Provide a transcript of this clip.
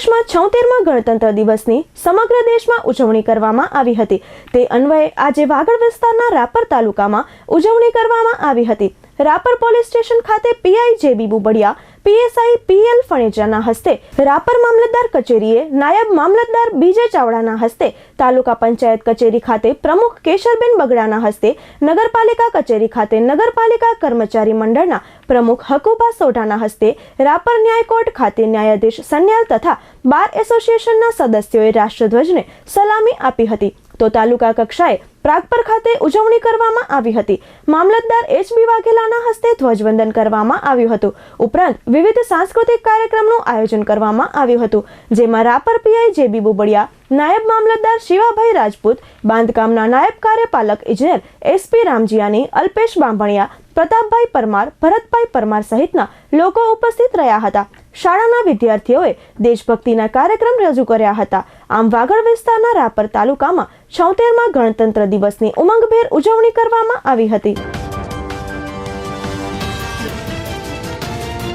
દેશમાં છોતેરમાં ગણતંત્ર દિવસની સમગ્ર દેશમાં ઉજવણી કરવામાં આવી હતી. તે અન્વયે આજે વાગડ વિસ્તારના રાપર તાલુકામાં ઉજવણી કરવામાં આવી હતી. રાપર પોલીસ સ્ટેશન ખાતે PI JB Bubadiya PSI PL ફણેજાના હસ્તે રાપર મામલતદાર કચેરીએ નાયબ મામલતદાર બીજે ચાવડાના હસ્તે તાલુકા પંચાયત કચેરી ખાતે પ્રમુખ કેશરબેન બગડાના હસ્તે નગરપાલિકા કચેરી ખાતે નગરપાલિકા કર્મચારી મંડળના પ્રમુખ હકુબા સોઢાના હસ્તે રાપર ન્યાય કોર્ટ ખાતે ન્યાયાધીશ સન્યાલ તથા બાર એસોસિએશનના સદસ્યોએ રાષ્ટ્રધ્વજને સલામી આપી હતી. તો તાલુકા કક્ષાએ પ્રાગપર ખાતે ઉજવણી કરવામાં આવી હતી. મામલતદાર એચ બી વાઘેલાના હસ્તે ધ્વજવંદન કરવામાં આવ્યું હતું. ઉપરાંત વિવિધ સાંસ્કૃતિક કાર્યક્રમનું આયોજન કરવામાં આવ્યું હતું. જેમાં રાપર પીઆઈ જેબી બુબડિયા, નાયબ મામલતદાર શિવાભાઈ રાજપૂત, બાંધકામના નાયબ કાર્યપાલક ઇજનેર એસપી રામજીયાની, અલ્પેશ બાંભણિયા, પ્રતાપભાઈ પરમાર, ભરતભાઈ પરમાર સહિતના લોકો ઉપસ્થિત રહ્યા હતા. શાળાના વિદ્યાર્થીઓએ દેશભક્તિના કાર્યક્રમ રજૂ કર્યા હતા. આમ વાગડ વિસ્તારના રાપર તાલુકામાં છોતેરમાં ગણતંત્ર દિવસની ઉમંગભેર ઉજવણી કરવામાં આવી હતી.